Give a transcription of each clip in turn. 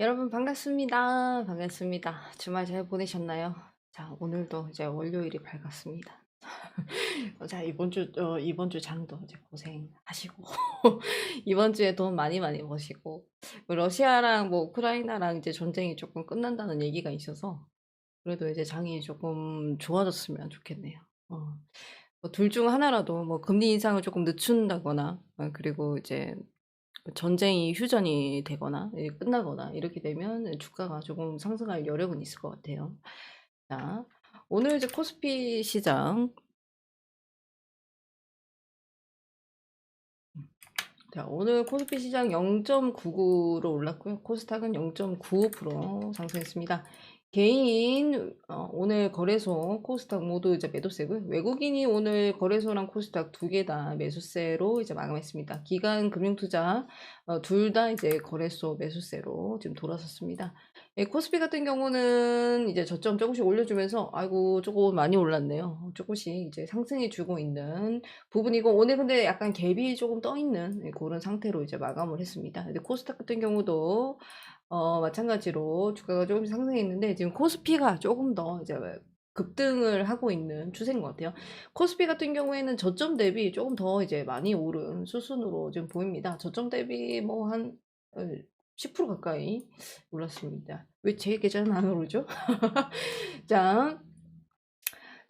여러분 반갑습니다. 반갑습니다. 주말 잘 보내셨나요? 자, 오늘도 이제 월요일이 밝았습니다. 자, 이번 주, 어, 이번 주 장도 이제 고생하시고, 이번 주에 돈 많이 많이 버시고, 뭐 러시아랑 뭐 우크라이나랑 이제 전쟁이 조금 끝난다는 얘기가 있어서, 그래도 이제 장이 조금 좋아졌으면 좋겠네요. 어, 뭐 둘 중 하나라도 뭐 금리 인상을 조금 늦춘다거나, 어, 그리고 이제 전쟁이 휴전이 되거나 예 끝나거나 이렇게 되면 주가가 조금 상승할 여력은 있을 것 같아요. 자, 오늘 이제 코스피 시장 음. 자, 오늘 코스피 시장 0.99로 올랐고요. 코스닥은 0.95% 상승했습니다. 개인 어, 오늘 거래소 코스닥 모두 이제 매도세고요. 외국인이 오늘 거래소랑 코스닥 두 개 다 매수세로 이제 마감했습니다. 기관 금융투자 어, 둘다 이제 거래소 매수세로 지금 돌아섰습니다. 예, 코스피 같은 경우는 이제 저점 조금씩 올려주면서 아이고 조금 많이 올랐네요. 조금씩 이제 상승해 주고 있는 부분이고 오늘 근데 약간 갭이 조금 떠 있는 예, 그런 상태로 이제 마감을 했습니다. 근데 코스닥 같은 경우도 어 마찬가지로 주가가 조금씩 상승했는데 지금 코스피가 조금 더 이제 급등을 하고 있는 추세인 것 같아요. 코스피 같은 경우에는 저점 대비 조금 더 이제 많이 오른 수순으로 지금 보입니다. 저점 대비 뭐 한 10% 가까이 올랐습니다. 왜 제 계좌는 안 오르죠? 자,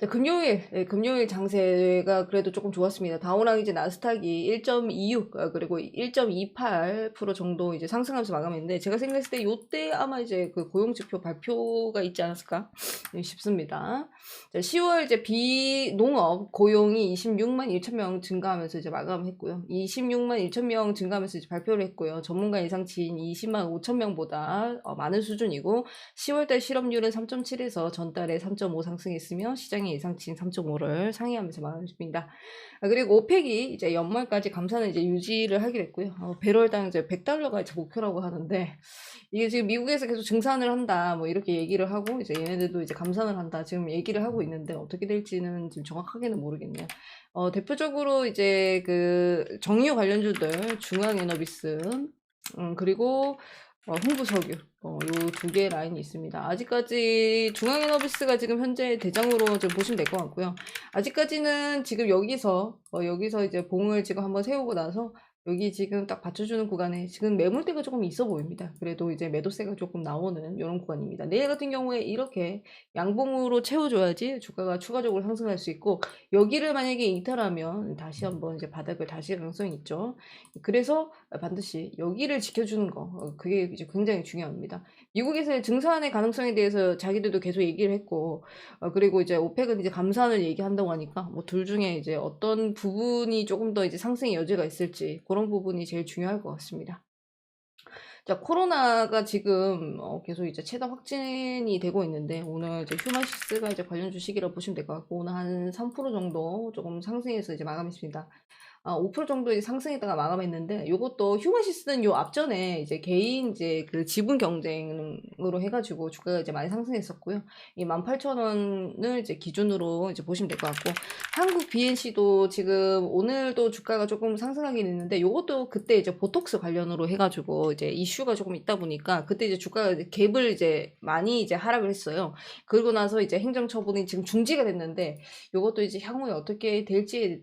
자, 금요일, 예, 금요일 장세가 그래도 조금 좋았습니다. 다우랑 이제 나스닥이 1.26, 아, 그리고 1.28% 정도 이제 상승하면서 마감했는데, 제가 생각했을 때 요때 아마 이제 그 고용지표 발표가 있지 않았을까 예, 싶습니다. 자, 10월 이제 비농업 고용이 26만 1천 명 증가하면서 이제 마감했고요. 26만 1천 명 증가하면서 이제 발표를 했고요. 전문가 예상치인 20만 5천 명보다 어, 많은 수준이고, 10월달 실업률은 3.7에서 전달에 3.5 상승했으며, 시장이 예상치인 3.5를 상회하면서 마감했습니다. 아, 그리고 오펙이 이제 연말까지 감산을 이제 유지를 하기로 했고요. 어, 배럴당 이제 100달러가 이제 목표라고 하는데 이게 지금 미국에서 계속 증산을 한다 뭐 이렇게 얘기를 하고 이제 얘네들도 이제 감산을 한다 지금 얘기를 하고 있는데 어떻게 될지는 지금 정확하게는 모르겠네요. 어, 대표적으로 이제 그 정유 관련주들 중앙에너비스 음, 그리고 어, 흥부석유 어, 요두개 라인이 있습니다. 아직까지 중앙에너비스가 지금 현재 대장으로 좀 보시면 될 것 같고요. 아직까지는 지금 여기서 어, 여기서 이제 봉을 지금 한번 세우고 나서 여기 지금 딱 받쳐주는 구간에 지금 매물대가 조금 있어 보입니다. 그래도 이제 매도세가 조금 나오는 이런 구간입니다. 내일 같은 경우에 이렇게 양봉으로 채워줘야지 주가가 추가적으로 상승할 수 있고 여기를 만약에 이탈하면 다시 한번 이제 바닥을 다시 가능성이 있죠. 그래서 반드시 여기를 지켜주는 거 어, 그게 이제 굉장히 중요합니다. 미국에서의 증산의 가능성에 대해서 자기들도 계속 얘기를 했고 어, 그리고 이제 오펙은 이제 감산을 얘기한다고 하니까 뭐 둘 중에 이제 어떤 부분이 조금 더 이제 상승의 여지가 있을지 그런 부분이 제일 중요할 것 같습니다. 자, 코로나가 지금 어, 계속 이제 최다 확진이 되고 있는데 오늘 이제 휴마시스가 이제 관련 주식이라고 보시면 될 것 같고 오늘 한 3% 정도 조금 상승해서 이제 마감했습니다. 아, 5% 정도 이제 상승했다가 마감했는데 요것도 휴마시스는 요 앞전에 이제 개인 이제 그 지분 경쟁으로 해가지고 주가가 이제 많이 상승했었고요. 이 18,000원을 이제 기준으로 이제 보시면 될 것 같고 한국 BNC도 지금 오늘도 주가가 조금 상승하긴 했는데 요것도 그때 이제 보톡스 관련으로 해가지고 이제 이슈가 조금 있다 보니까 그때 이제 주가가 갭을 이제 많이 이제 하락을 했어요. 그러고 나서 이제 행정처분이 지금 중지가 됐는데 요것도 이제 향후에 어떻게 될지에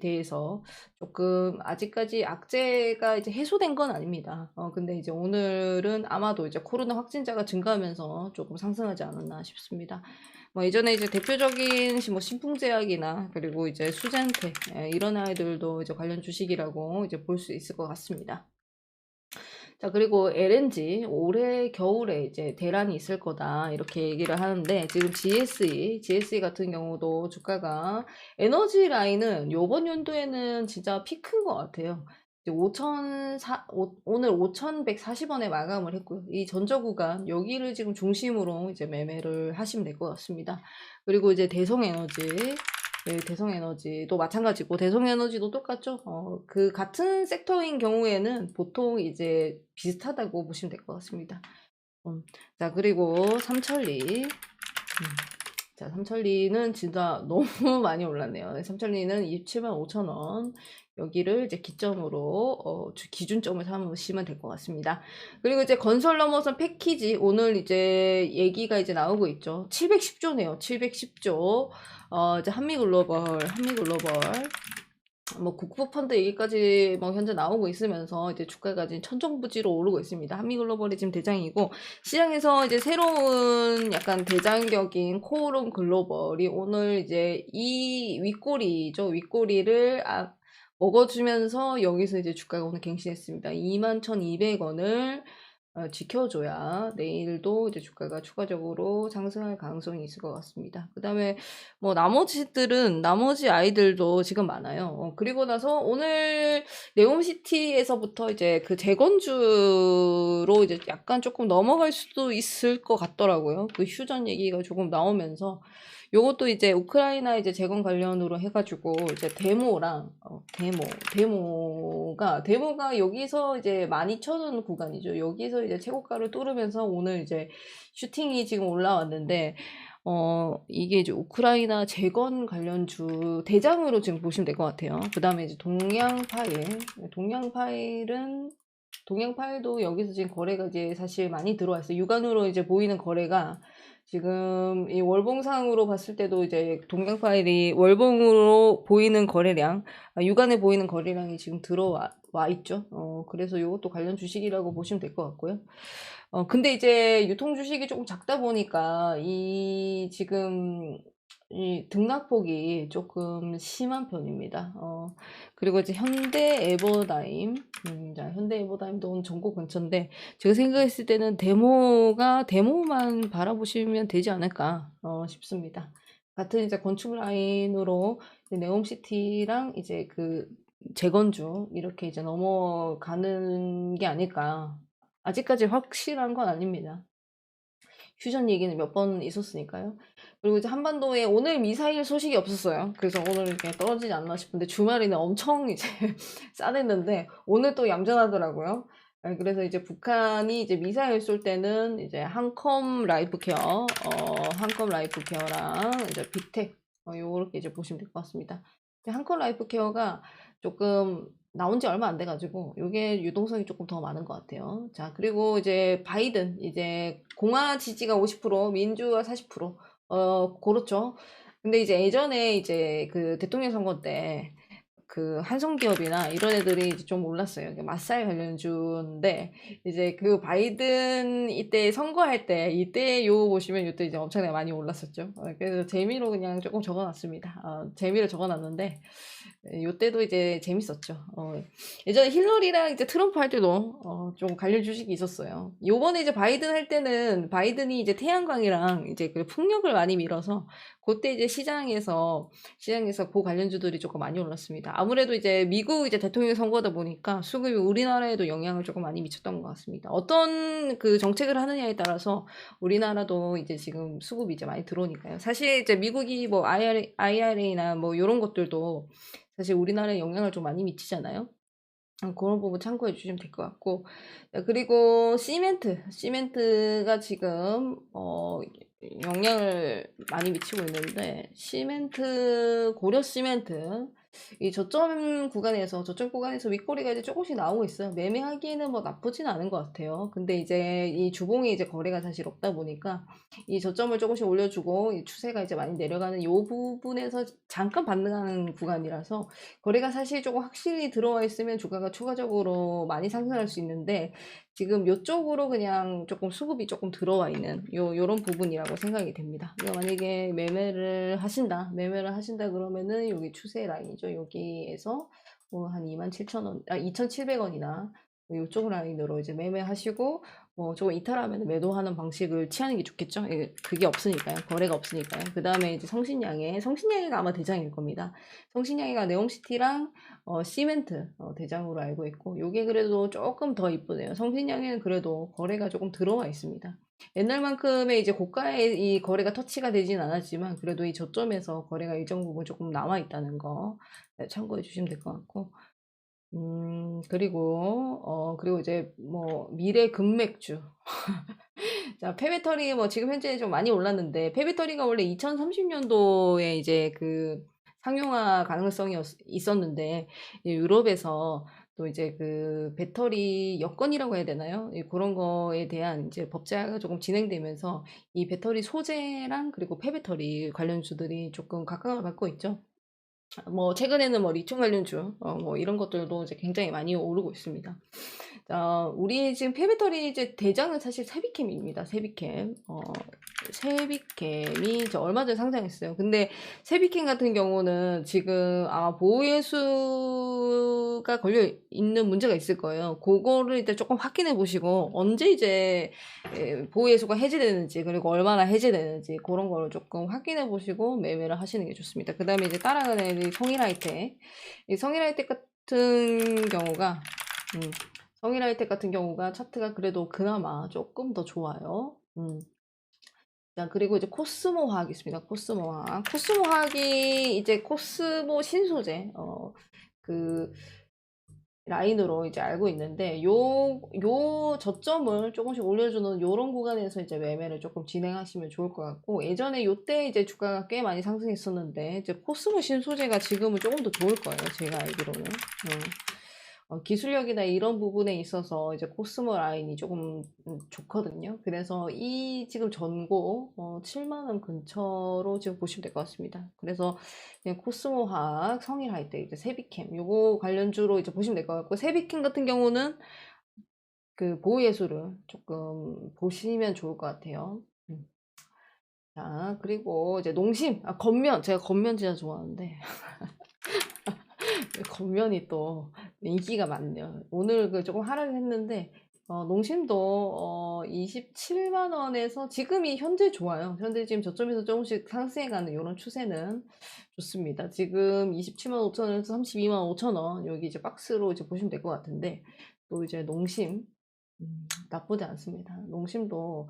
대해서 조금 아직까지 악재가 이제 해소된 건 아닙니다. 어, 근데 이제 오늘은 아마도 이제 코로나 확진자가 증가하면서 조금 상승하지 않았나 싶습니다. 뭐 예전에 이제 대표적인 뭐 신풍제약이나 그리고 이제 수젠테 예, 이런 아이들도 이제 관련 주식이라고 이제 볼 수 있을 것 같습니다. 자, 그리고 LNG 올해 겨울에 이제 대란이 있을 거다 이렇게 얘기를 하는데 지금 GSE, GSE 같은 경우도 주가가 에너지 라인은 요번 연도에는 진짜 피크인 것 같아요. 5,004, 오늘 5,140원에 마감을 했고요. 이 전저 구간 여기를 지금 중심으로 이제 매매를 하시면 될 것 같습니다. 그리고 이제 대성에너지 네, 대성에너지도 마찬가지고 대성에너지도 똑같죠. 어, 그 같은 섹터인 경우에는 보통 이제 비슷하다고 보시면 될 것 같습니다. 음, 자 그리고 삼천리 음. 자, 삼천리는 진짜 너무 많이 올랐네요. 네, 삼천리는 27만 5천 원. 여기를 이제 기점으로 어, 주- 기준점을 삼으시면 될 것 같습니다. 그리고 이제 건설 넘어선 패키지 오늘 이제 얘기가 이제 나오고 있죠. 710조네요. 710조. 어, 이제 한미글로벌, 한미글로벌. 뭐 국부 펀드 얘기까지 뭐 현재 나오고 있으면서 이제 주가가 지금 천정부지로 오르고 있습니다. 한미글로벌이 지금 대장이고 시장에서 이제 새로운 약간 대장격인 코오롱 글로벌이 오늘 이제 이 윗꼬리죠. 윗꼬리를 아, 먹어주면서 여기서 이제 주가가 오늘 갱신했습니다. 21,200원을 어, 지켜줘야 내일도 이제 주가가 추가적으로 상승할 가능성이 있을 것 같습니다. 그 다음에 뭐 나머지들은 나머지 아이들도 지금 많아요. 어, 그리고 나서 오늘 네옴시티에서부터 이제 그 재건주로 이제 약간 조금 넘어갈 수도 있을 것 같더라고요. 그 휴전 얘기가 조금 나오면서 요것도 이제 우크라이나 이제 재건 관련으로 해가지고 이제 데모랑 어, 데모 데모가 데모가 여기서 이제 12,000원 구간이죠. 여기서 이제 최고가를 뚫으면서 오늘 이제 슈팅이 지금 올라왔는데 어 이게 이제 우크라이나 재건 관련 주 대장으로 지금 보시면 될 것 같아요. 그 다음에 이제 동양 파일 동양 파일은 동양 파일도 여기서 지금 거래가 이제 사실 많이 들어왔어요. 육안으로 이제 보이는 거래가 지금 이 월봉상으로 봤을 때도 이제 동양 파일이 월봉으로 보이는 거래량, 아, 육안에 보이는 거래량이 지금 들어와 와 있죠. 어, 그래서 이것도 관련 주식이라고 보시면 될 것 같고요. 어, 근데 이제 유통 주식이 조금 작다 보니까 이 지금 이 등락폭이 조금 심한 편입니다. 어, 그리고 이제 현대 에버다임, 음, 자, 현대 에버다임도 오늘 전고 근처인데 제가 생각했을 때는 데모가 데모만 바라보시면 되지 않을까 어, 싶습니다. 같은 이제 건축 라인으로 네옴시티랑 이제 그 재건주 이렇게 이제 넘어가는 게 아닐까. 아직까지 확실한 건 아닙니다. 휴전 얘기는 몇 번 있었으니까요. 그리고 이제 한반도에 오늘 미사일 소식이 없었어요. 그래서 오늘 이렇게 떨어지지 않나 싶은데 주말에는 엄청 이제 싸냈는데 오늘 또 얌전하더라고요. 네, 그래서 이제 북한이 이제 미사일 쏠 때는 이제 한컴 라이프 케어, 어, 한컴 라이프 케어랑 이제 빅텍, 어, 요렇게 이제 보시면 될 것 같습니다. 한컴 라이프 케어가 조금 나온 지 얼마 안 돼가지고 요게 유동성이 조금 더 많은 것 같아요. 자, 그리고 이제 바이든, 이제 공화 지지가 50%, 민주가 40%, 어, 그렇죠. 근데 이제 예전에 이제 그 대통령 선거 때 그 한성기업이나 이런 애들이 이제 좀 올랐어요. 이게 맛살 관련주인데 이제 그 바이든 이때 선거할 때 이때 요 보시면 이때 이제 엄청나게 많이 올랐었죠. 어, 그래서 재미로 그냥 조금 적어놨습니다. 어, 재미를 적어놨는데 요때도 이제 재밌었죠. 어, 예전에 힐러리랑 이제 트럼프 할 때도 어, 좀 관련 주식이 있었어요. 요번에 이제 바이든 할 때는 바이든이 이제 태양광이랑 이제 그 풍력을 많이 밀어서 그때 이제 시장에서 시장에서 그 관련주들이 조금 많이 올랐습니다. 아무래도 이제 미국 이제 대통령 선거다 보니까 수급이 우리나라에도 영향을 조금 많이 미쳤던 것 같습니다. 어떤 그 정책을 하느냐에 따라서 우리나라도 이제 지금 수급이 이제 많이 들어오니까요. 사실 이제 미국이 뭐 IRA, IRA나 뭐 이런 것들도 사실 우리나라에 영향을 좀 많이 미치잖아요. 어, 그런 부분 참고해 주시면 될 것 같고 자, 그리고 시멘트 시멘트가 지금 어, 영향을 많이 미치고 있는데 시멘트 고려 시멘트 이 저점 구간에서 저점 구간에서 윗꼬리가 이제 조금씩 나오고 있어요. 매매하기에는 뭐 나쁘진 않은 것 같아요. 근데 이제 이 주봉이 이제 거래가 사실 없다 보니까 이 저점을 조금씩 올려주고 이 추세가 이제 많이 내려가는 이 부분에서 잠깐 반등하는 구간이라서 거래가 사실 조금 확실히 들어와 있으면 주가가 추가적으로 많이 상승할 수 있는데 지금 요쪽으로 그냥 조금 수급이 조금 들어와 있는 요 요런 부분이라고 생각이 됩니다. 그러니까 만약에 매매를 하신다, 매매를 하신다 그러면은 여기 추세 라인이죠. 여기에서 뭐 한 27,000원, 아 2,700원이나 요쪽 라인으로 이제 매매하시고 뭐 조금 이탈하면 매도하는 방식을 취하는 게 좋겠죠. 예, 그게 없으니까요. 거래가 없으니까요. 그 다음에 이제 성신양해, 성신양해가 아마 대장일 겁니다. 성신양해가 네옴시티랑 어, 시멘트 어, 대장으로 알고 있고 요게 그래도 조금 더 이쁘네요. 성신양해는 그래도 거래가 조금 들어와 있습니다. 옛날만큼의 이제 고가의 이 거래가 터치가 되진 않았지만 그래도 이 저점에서 거래가 일정 부분 조금 남아 있다는 거 네, 참고해 주시면 될 것 같고 음 그리고 어 그리고 이제 뭐 미래 금맥주 자, 폐배터리 뭐 지금 현재 좀 많이 올랐는데 폐배터리가 원래 2030년도에 이제 그 상용화 가능성이 었- 있었는데 이 유럽에서 또 이제 그 배터리 여건이라고 해야 되나요? 이 그런 거에 대한 이제 법제화가 조금 진행되면서 이 배터리 소재랑 그리고 폐배터리 관련주들이 조금 각광을 받고 있죠. 뭐 최근에는 뭐 리튬 관련주 어, 뭐 이런 것들도 이제 굉장히 많이 오르고 있습니다. 자, 우리 지금 폐배터리 이제 대장은 사실 세비캠입니다. 세비캠. 어, 세비캠이 이제 얼마 전에 상장했어요. 근데 세비캠 같은 경우는 지금 아 보호예수가 걸려 있는 문제가 있을 거예요. 그거를 일단 조금 확인해 보시고 언제 이제 예, 보호예수가 해제되는지 그리고 얼마나 해제되는지 그런 거를 조금 확인해 보시고 매매를 하시는 게 좋습니다. 그 다음에 이제 따라가는 이 성일하이텍. 이 성일하이텍 같은 경우가 음, 성일하이텍 같은 경우가 차트가 그래도 그나마 조금 더 좋아요. 음. 자, 그리고 이제 코스모 화학 있습니다. 코스모 화학. 코스모 화학이 이제 코스모 신소재, 어, 그, 라인으로 이제 알고 있는데, 요, 요 저점을 조금씩 올려주는 요런 구간에서 이제 매매를 조금 진행하시면 좋을 것 같고, 예전에 요때 이제 주가가 꽤 많이 상승했었는데, 이제 코스모 신소재가 지금은 조금 더 좋을 거예요. 제가 알기로는. 음. 어, 기술력이나 이런 부분에 있어서 이제 코스모 라인이 조금 음, 좋거든요. 그래서 이 지금 전고 어, 7만원 근처로 지금 보시면 될 것 같습니다. 그래서 그냥 코스모 화학, 성일 하이텍, 이제 세비캠 요거 관련주로 이제 보시면 될 것 같고 세비캠 같은 경우는 그 보호예술을 조금 보시면 좋을 것 같아요. 음. 자, 그리고 이제 농심, 아, 겉면. 제가 겉면 진짜 좋아하는데. 겉면이 또 인기가 많네요. 오늘 그 조금 하락을 했는데, 어, 농심도 어, 27만 원에서 지금이 현재 좋아요. 현재 지금 저점에서 조금씩 상승해가는 이런 추세는 좋습니다. 지금 27만 5천 원에서 32만 5천 원 여기 이제 박스로 이제 보시면 될 것 같은데 또 이제 농심 음, 나쁘지 않습니다. 농심도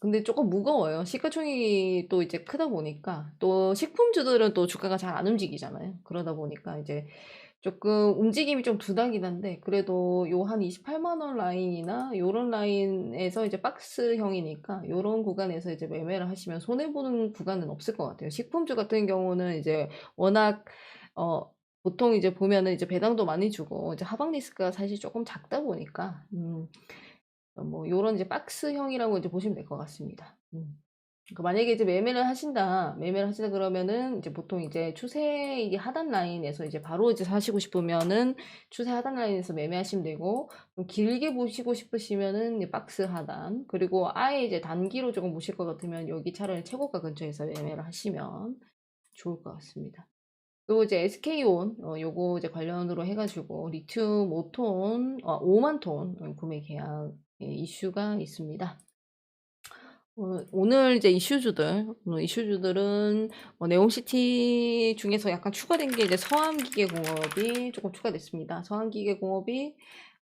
근데 조금 무거워요. 시가총액이 또 이제 크다 보니까 또 식품주들은 또 주가가 잘 안 움직이잖아요. 그러다 보니까 이제 조금 움직임이 좀 두닥이긴 한데 그래도 요 한 28만 원 라인이나 요런 라인에서 이제 박스형이니까 요런 구간에서 이제 매매를 하시면 손해 보는 구간은 없을 것 같아요. 식품주 같은 경우는 이제 워낙 어 보통 이제 보면은 이제 배당도 많이 주고 이제 하방 리스크가 사실 조금 작다 보니까 음. 어, 뭐 요런 이제 박스형이라고 이제 보시면 될 것 같습니다. 음. 그 만약에 이제 매매를 하신다, 매매를 하신다 그러면은 이제 보통 이제 추세 이게 하단 라인에서 이제 바로 이제 사시고 싶으면은 추세 하단 라인에서 매매하시면 되고 좀 길게 보시고 싶으시면은 박스 하단 그리고 아예 이제 단기로 조금 보실 것 같으면 여기 차라리 최고가 근처에서 매매를 하시면 좋을 것 같습니다. 그리고 이제 SK온 어, 요거 이제 관련으로 해가지고 리튬 5톤, 어, 5만 톤 어, 구매 계약 예, 이슈가 있습니다. 어, 오늘 이제 이슈주들, 오늘 이슈주들은 어, 네옴시티 중에서 약간 추가된 게 이제 서암기계공업이 조금 추가됐습니다. 서암기계공업이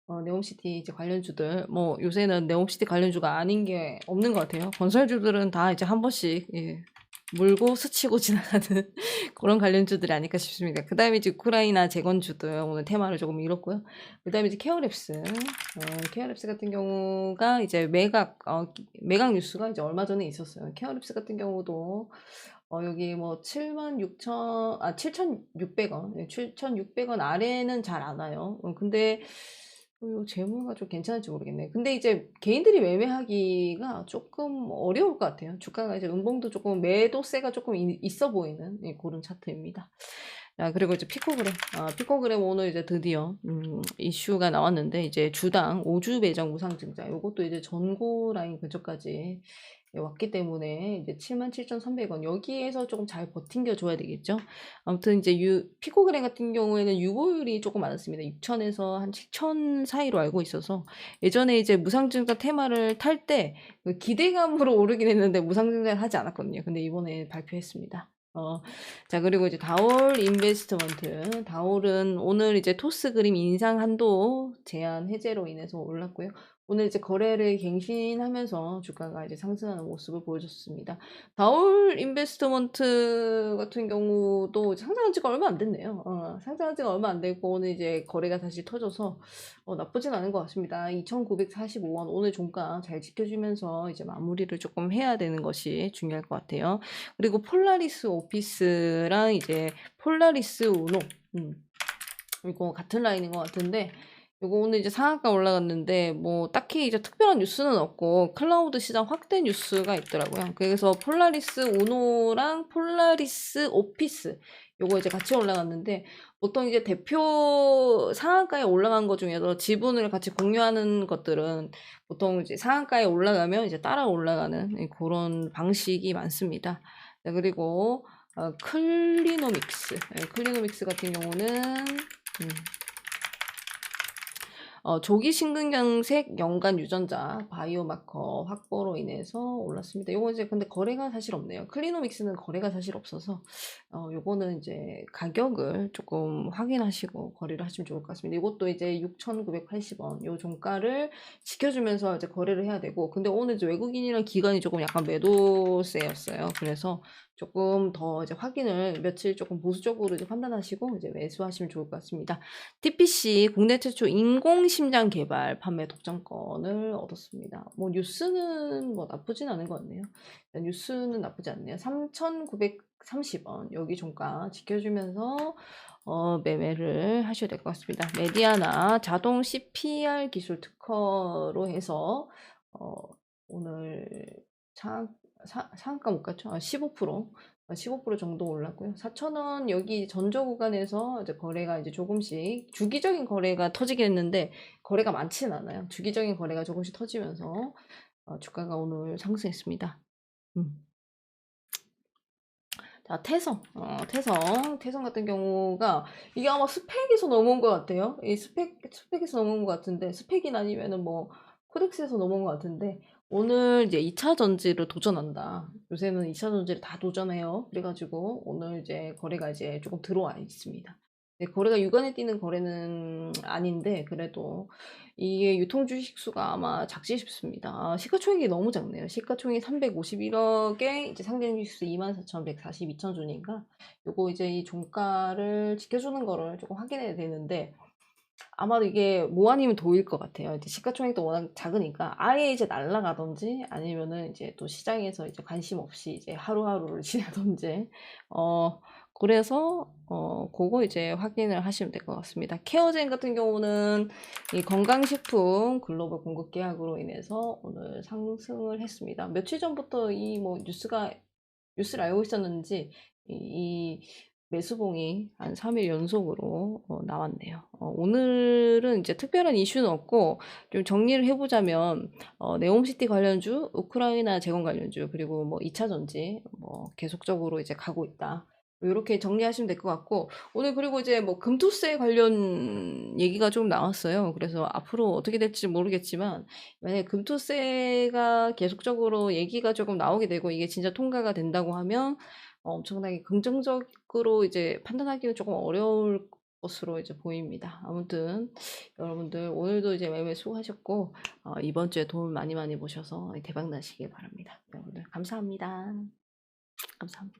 어, 네옴시티 이제 관련주들, 뭐 요새는 네옴시티 관련주가 아닌 게 없는 것 같아요. 건설주들은 다 이제 한 번씩 예, 물고 스치고 지나가는 그런 관련주들이 아닐까 싶습니다. 그 다음에 이제 우크라이나 재건주들 오늘 테마를 조금 잃었고요. 그 다음에 이제 케어랩스, 어, 케어랩스 같은 경우가 이제 매각, 어, 매각 뉴스가 이제 얼마 전에 있었어요. 케어랩스 같은 경우도 어, 여기 뭐 7만 6천, 아, 7,600원, 7,600원 아래는 잘 안 와요. 어, 근데 요 재무가 좀 괜찮을지 모르겠네. 근데 이제 개인들이 매매하기가 조금 어려울 것 같아요. 주가가 이제 음봉도 조금 매도세가 조금 이- 있어 보이는 예, 그런 차트입니다. 자, 그리고 이제 피코그램. 아, 피코그램 오늘 이제 드디어 음, 이슈가 나왔는데 이제 주당 5주 배정 무상 증자. 요것도 이제 전고 라인 근처까지 예, 왔기 때문에 이제 77,300원 여기에서 조금 잘 버틴겨 줘야 되겠죠. 아무튼 이제 유, 피코그램 같은 경우에는 유보율이 조금 많았습니다. 6천에서 한 7천 사이로 알고 있어서 예전에 이제 무상증자 테마를 탈때그 기대감으로 오르긴 했는데 무상증자를 하지 않았거든요. 근데 이번에 발표했습니다. 어, 자, 그리고 이제 다올 인베스트먼트. 다올은 오늘 이제 토스 그림 인상 한도 제한 해제로 인해서 올랐고요. 오늘 이제 거래를 갱신하면서 주가가 이제 상승하는 모습을 보여줬습니다. 다울 인베스트먼트 같은 경우도 상장한 지가 얼마 안 됐네요. 어, 상장한 지가 얼마 안 됐고 오늘 이제 거래가 다시 터져서 어, 나쁘진 않은 것 같습니다. 2,945원 오늘 종가 잘 지켜주면서 이제 마무리를 조금 해야 되는 것이 중요할 것 같아요. 그리고 폴라리스 오피스랑 이제 폴라리스 우노 음, 이거 같은 라인인 것 같은데 요거 오늘 이제 상한가 올라갔는데 뭐 딱히 이제 특별한 뉴스는 없고 클라우드 시장 확대 뉴스가 있더라고요. 그래서 폴라리스 우노랑 폴라리스 오피스 요거 이제 같이 올라갔는데 보통 이제 대표 상한가에 올라간 것 중에서 지분을 같이 공유하는 것들은 보통 이제 상한가에 올라가면 이제 따라 올라가는 예, 그런 방식이 많습니다. 네, 그리고 어, 클리노믹스, 예, 클리노믹스 같은 경우는 음, 어, 조기 심근경색 연간 유전자 바이오마커 확보로 인해서 올랐습니다. 요거 이제 근데 거래가 사실 없네요. 클리노믹스는 거래가 사실 없어서 어, 요거는 이제 가격을 조금 확인하시고 거래를 하시면 좋을 것 같습니다. 이것도 이제 6,980원 요 종가를 지켜주면서 이제 거래를 해야 되고 근데 오늘 이제 외국인이랑 기관이 조금 약간 매도세였어요. 그래서 조금 더 이제 확인을 며칠 조금 보수적으로 이제 판단하시고 이제 매수하시면 좋을 것 같습니다. TPC 국내 최초 인공심장 개발 판매 독점권을 얻었습니다. 뭐 뉴스는 뭐 나쁘진 않은 것 같네요. 뉴스는 나쁘지 않네요. 3,930원 여기 종가 지켜주면서 어, 매매를 하셔야 될 것 같습니다. 메디아나 자동 CPR 기술 특허로 해서 어, 오늘 상, 사, 상한가 못 갔죠? 아, 15%. 15% 정도 올랐고요. 4,000원 여기 전저 구간에서 이제 거래가 이제 조금씩 주기적인 거래가 터지긴 했는데 거래가 많지는 않아요. 주기적인 거래가 조금씩 터지면서 어, 주가가 오늘 상승했습니다. 음. 자, 태성. 어, 태성. 태성 같은 경우가 이게 아마 스펙에서 넘어온 것 같아요. 이 스펙, 스펙에서 넘어온 것 같은데 스펙이 아니면은 뭐 코덱스에서 넘어온 것 같은데 오늘 이제 2차 전지를 도전한다. 요새는 2차 전지를 다 도전해요. 그래가지고 오늘 이제 거래가 이제 조금 들어와 있습니다. 네, 거래가 유간에 뛰는 거래는 아닌데 그래도 이게 유통 주식 수가 아마 작지 싶습니다. 아, 시가총액이 너무 작네요. 시가총액 351억에 이제 상대적 주식 수 24,142천 주니까 요거 이제 이 종가를 지켜주는 거를 조금 확인해야 되는데 아마도 이게 뭐 아니면 도일 것 같아요. 이제 시가총액도 워낙 작으니까 아예 이제 날라가든지 아니면은 이제 또 시장에서 이제 관심 없이 이제 하루하루를 지내든지 어 그래서 어 그거 이제 확인을 하시면 될 것 같습니다. 케어젠 같은 경우는 이 건강식품 글로벌 공급 계약으로 인해서 오늘 상승을 했습니다. 며칠 전부터 이 뭐 뉴스가 뉴스를 알고 있었는지 이, 이 매수봉이 한 3일 연속으로 어, 나왔네요. 어, 오늘은 이제 특별한 이슈는 없고 좀 정리를 해보자면 어, 네옴시티 관련주, 우크라이나 재건 관련주 그리고 뭐 2차 전지 뭐 계속적으로 이제 가고 있다. 이렇게 정리하시면 될 것 같고 오늘 그리고 이제 뭐 금투세 관련 얘기가 좀 나왔어요. 그래서 앞으로 어떻게 될지 모르겠지만 만약에 금투세가 계속적으로 얘기가 조금 나오게 되고 이게 진짜 통과가 된다고 하면 어, 엄청나게 긍정적으로 이제 판단하기는 조금 어려울 것으로 이제 보입니다. 아무튼 여러분들 오늘도 이제 매매 수고하셨고 어, 이번 주에 도움 많이 많이 보셔서 대박 나시길 바랍니다. 여러분들 감사합니다. 감사합니다.